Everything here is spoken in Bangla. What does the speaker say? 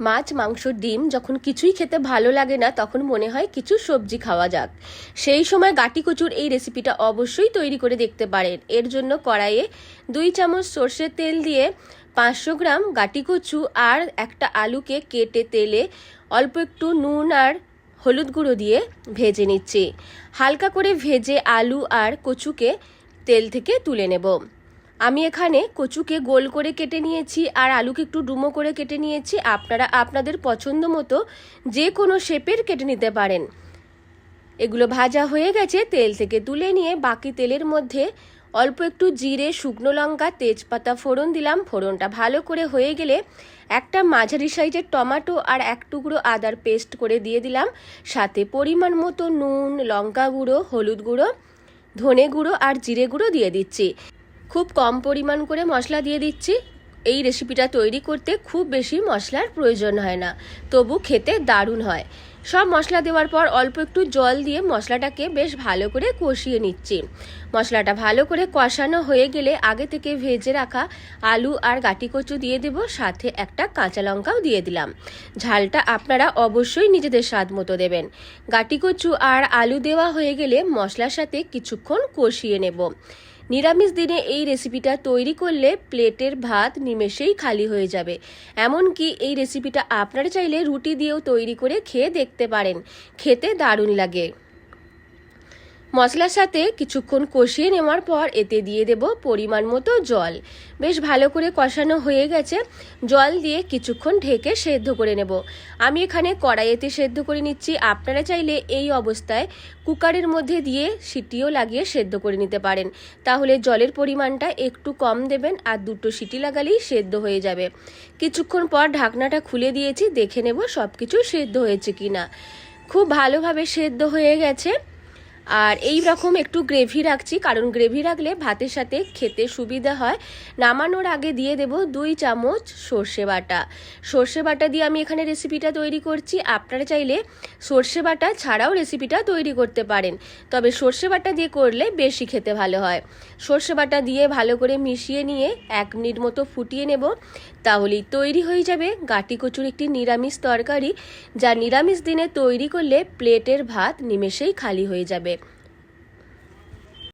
মাছ, মাংস, ডিম যখন কিছুই খেতে ভালো লাগে না, তখন মনে হয় কিছু সবজি খাওয়া যাক। সেই সময় গাটি কচুর এই রেসিপিটা অবশ্যই তৈরি করে দেখতে পারেন। এর জন্য কড়াইয়ে দুই চামচ সর্ষের তেল দিয়ে পাঁচশো গ্রাম গাটি কচু আর একটা আলুকে কেটে তেলে অল্প একটু নুন আর হলুদ গুঁড়ো দিয়ে ভেজে নিচ্ছি। হালকা করে ভেজে আলু আর কচুকে তেল থেকে তুলে নেব। আমি এখানে কচুকে গোল করে কেটে নিয়েছি আর আলুকে একটু ডুমো করে কেটে নিয়েছি। আপনারা, আপনাদের পছন্দ মতো যে কোনো শেপের কেটে নিতে পারেন। এগুলো ভাজা হয়ে গেছে, তেল থেকে তুলে নিয়ে বাকি তেলের মধ্যে অল্প একটু জিরে, শুকনো লঙ্কা, তেজপাতা ফোড়ন দিলাম। ফোড়নটা ভালো করে হয়ে গেলে একটা মাঝারি সাইজের টমেটো আর এক টুকরো আদার পেস্ট করে দিয়ে দিলাম। সাথে পরিমাণ মতো নুন, লঙ্কা গুঁড়ো, হলুদ গুঁড়ো, ধনে গুঁড়ো আর জিরে গুঁড়ো দিয়ে দিচ্ছি। খুব কম পরিমাণ করে মশলা দিয়ে দিচ্ছি। এই রেসিপিটা তৈরি করতে খুব বেশি মশলার প্রয়োজন হয় না। তবু খেতে দারুণ হয়। সব মশলা দেওয়ার পর অল্প একটু জল দিয়ে মশলাটাকে বেশ ভালো করে কষিয়ে নিচ্ছি। মশলাটা ভালো করে কষানো হয়ে গেলে আগে থেকে ভেজে রাখা আলু আর গাটি কচু দিয়ে দেব, সাথে একটা কাঁচা লঙ্কাও দিয়ে দিলাম। ঝালটা আপনারা অবশ্যই নিজেদের স্বাদ মতো দেবেন। গাটি কচু আর আলু দেওয়া হয়ে গেলে মশলার সাথে কিছুক্ষণ কষিয়ে নেব। নিরামিষ দিনে এই রেসিপিটা তৈরি করলে প্লেটের ভাত নিমেষেই খালি হয়ে যাবে। এমনকি এই রেসিপিটা আপনারা চাইলে রুটি দিয়েও তৈরি করে খেয়ে দেখতে পারেন। খেতে দারুণ লাগে। মশলার সাথে কিছুক্ষণ কষিয়ে নেওয়ার পর এতে দিয়ে দেব পরিমাণ মতো জল। বেশ ভালো করে কষানো হয়ে গেছে। জল দিয়ে কিছুক্ষণ ঢেকে সেদ্ধ করে নেব। আমি এখানে কড়াইয়েতে সেদ্ধ করে নিচ্ছি। আপনারা চাইলে এই অবস্থায় কুকারের মধ্যে দিয়ে সিটিও লাগিয়ে সেদ্ধ করে নিতে পারেন। তাহলে জলের পরিমাণটা একটু কম দেবেন আর দুটো সিটি লাগালেই সেদ্ধ হয়ে যাবে। কিছুক্ষণ পর ঢাকনাটা খুলে দিয়েছি। দেখে নেব সব কিছু সেদ্ধ হয়েছে কি না খুব ভালোভাবে সেদ্ধ হয়ে গেছে। আর এই রকম একটু গ্রেভি রাখছি, কারণ গ্রেভি রাখলে ভাতের সাথে খেতে সুবিধা হয়। নামানোর আগে দিয়ে দেব দুই চামচ সর্ষে বাটা। সর্ষে বাটা দিয়ে আমি এখানে রেসিপিটা তৈরি করছি। আপনারা চাইলে সর্ষে বাটা ছাড়াও রেসিপিটা তৈরি করতে পারেন। তবে সর্ষে বাটা দিয়ে করলে বেশি খেতে ভালো হয়। সর্ষে বাটা দিয়ে ভালো করে মিশিয়ে নিয়ে এক মিনিট মতো ফুটিয়ে নেব। তাহলেই তৈরি হয়ে যাবে গাটি কচুর একটি নিরামিষ তরকারি, যা নিরামিষ দিনে তৈরি করলে প্লেটের ভাত নিমেষেই খালি হয়ে যাবে।